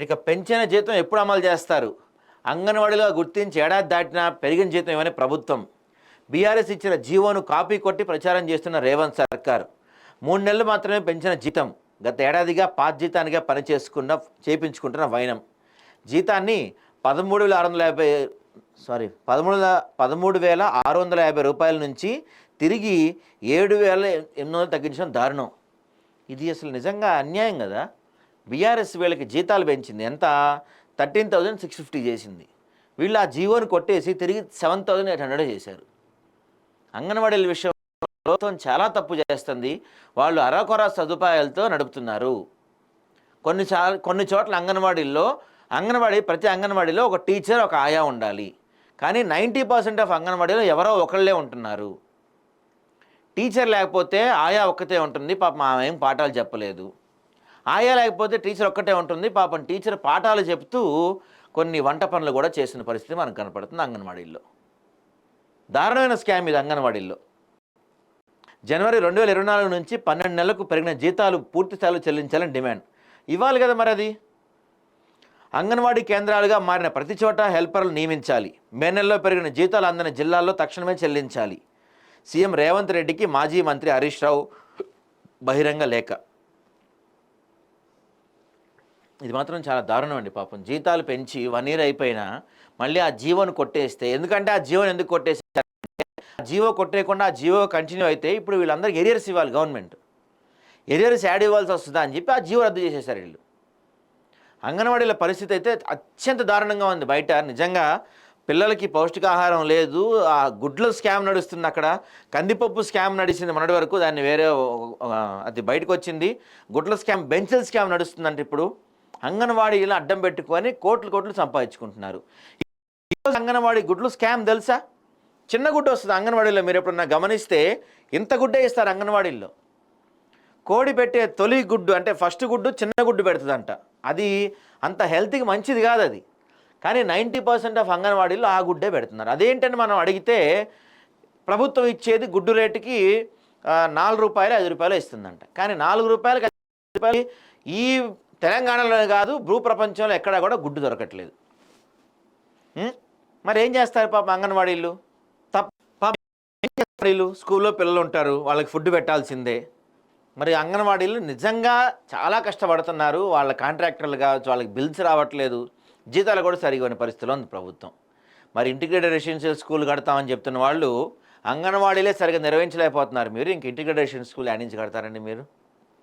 ఇక పెంచిన జీతం ఎప్పుడు అమలు చేస్తారు? అంగన్వాడీలో గుర్తించి ఏడాది దాటినా పెరిగిన జీతం ఇవ్వని ప్రభుత్వం? బీఆర్ఎస్ ఇచ్చిన జీవోను కాపీ కొట్టి ప్రచారం చేస్తున్న రేవంత్ సర్కార్. మూడు నెలలు మాత్రమే పెంచిన జీతం. గత ఏడాదిగా పాత జీతానిగా పనిచేసుకున్న చేపించుకుంటున్న వైనం. జీతాన్ని పదమూడు వేల ఆరు వందల యాభై సారీ పదమూడు పదమూడు వేల ఆరు వందల యాభై రూపాయల నుంచి తిరిగి ఏడు వేల ఎనిమిది వందలు తగ్గించడం దారుణం. ఇది అసలు నిజంగా అన్యాయం కదా? బీఆర్ఎస్ వీళ్ళకి జీతాలు పెంచింది. ఎంత? థర్టీన్ థౌజండ్ సిక్స్ ఫిఫ్టీ చేసింది. వీళ్ళు ఆ జీవోని కొట్టేసి తిరిగి సెవెన్ థౌజండ్ ఎయిట్ హండ్రెడ్ చేశారు. అంగన్వాడీల విషయం ప్రభుత్వం చాలా తప్పు చేస్తుంది. వాళ్ళు అరాకొరా సదుపాయాలతో నడుపుతున్నారు. కొన్ని చా కొన్ని చోట్ల అంగన్వాడీల్లో అంగన్వాడీ ప్రతి అంగన్వాడీలో ఒక టీచర్ ఒక ఆయా ఉండాలి. కానీ నైంటీ పర్సెంట్ ఆఫ్ అంగన్వాడీలో ఎవరో ఒకళ్ళే ఉంటున్నారు. టీచర్ లేకపోతే ఆయా ఒక్కతే ఉంటుంది. పాపం ఆమె ఏం పాఠాలు చెప్పలేదు. ఆయా లేకపోతే టీచర్ ఒక్కటే ఉంటుంది. పాపం టీచర్ పాఠాలు చెప్తూ కొన్ని వంట పనులు కూడా చేసిన పరిస్థితి మనకు కనపడుతుంది అంగన్వాడీల్లో. దారుణమైన స్కామ్ ఇది అంగన్వాడీల్లో. జనవరి రెండు వేల ఇరవై నాలుగు నుంచి పన్నెండు నెలలకు పెరిగిన జీతాలు పూర్తి స్థాయిలో చెల్లించాలని డిమాండ్. ఇవ్వాలి కదా మరి అది? అంగన్వాడీ కేంద్రాలుగా మారిన ప్రతి చోట హెల్పర్లు నియమించాలి. మే నెలలో పెరిగిన జీతాలు అందిన జిల్లాల్లో తక్షణమే చెల్లించాలి. సీఎం రేవంత్ రెడ్డికి మాజీ మంత్రి హరీష్ రావు బహిరంగ లేఖ. ఇది మాత్రం చాలా దారుణం అండి పాపం. జీతాలు పెంచి వన్ ఇయర్ అయిపోయినా మళ్ళీ ఆ జీవోను కొట్టేస్తే ఎందుకంటే ఆ జీవోని ఎందుకు కొట్టేస్తే ఆ జీవో కొట్టేయకుండా ఆ జీవో కంటిన్యూ అయితే ఇప్పుడు వీళ్ళందరికీ ఎరియర్స్ ఇవ్వాలి గవర్నమెంట్. ఎరియర్స్ యాడ్ ఇవ్వాల్సి వస్తుందా అని చెప్పి ఆ జీవో రద్దు చేసేసారు వీళ్ళు. అంగన్వాడీల పరిస్థితి అయితే అత్యంత దారుణంగా ఉంది బయట. నిజంగా పిల్లలకి పౌష్టికాహారం లేదు. ఆ గుడ్ల స్కామ్ నడుస్తుంది అక్కడ. కందిపప్పు స్కామ్ నడిచింది మొన్నటి వరకు. దాన్ని వేరే అది బయటకు వచ్చింది. గుడ్ల స్కామ్ బెంచల్ స్కామ్ నడుస్తుందంటే ఇప్పుడు. అంగన్వాడీలు అడ్డం పెట్టుకొని కోట్లు కోట్లు సంపాదించుకుంటున్నారు. ఈరోజు అంగన్వాడీ గుడ్లు స్కామ్ తెలుసా? చిన్న గుడ్డ వస్తుంది అంగన్వాడీలో మీరు ఎప్పుడన్నా గమనిస్తే ఇంత గుడ్డే ఇస్తారు అంగన్వాడీల్లో. కోడి పెట్టే తొలి గుడ్డు అంటే ఫస్ట్ గుడ్డు చిన్న గుడ్డు పెడుతుందంట. అది అంత హెల్త్కి మంచిది కాదు అది. కానీ నైంటీ పర్సెంట్ ఆఫ్ అంగన్వాడీలో ఆ గుడ్డే పెడుతున్నారు. అదేంటని మనం అడిగితే ప్రభుత్వం ఇచ్చేది గుడ్డు రేటుకి నాలుగు రూపాయలు ఐదు రూపాయలు ఇస్తుందంట. కానీ నాలుగు రూపాయలకి ఐదు రూపాయలు ఈ తెలంగాణలోనే కాదు భూ ప్రపంచంలో ఎక్కడా కూడా గుడ్డు దొరకట్లేదు. మరి ఏం చేస్తారు పాప అంగన్వాడీలు? తప్ప స్కూల్లో పిల్లలు ఉంటారు వాళ్ళకి ఫుడ్ పెట్టాల్సిందే. మరి అంగన్వాడీలు నిజంగా చాలా కష్టపడుతున్నారు. వాళ్ళ కాంట్రాక్టర్లు కావచ్చు వాళ్ళకి బిల్స్ రావట్లేదు. జీతాలు కూడా సరిగా పరిస్థితిలో ఉంది ప్రభుత్వం. మరి ఇంటిగ్రేటెడ్ రెసిడెన్షియల్ స్కూల్ కడతామని చెప్తున్న వాళ్ళు అంగన్వాడీలే సరిగ్గా నిర్వహించలేకపోతున్నారు మీరు. ఇంక ఇంటిగ్రేటెడ్ రెసిడెన్షియల్ స్కూల్ యాడ్ నుంచి కడతారండి మీరు?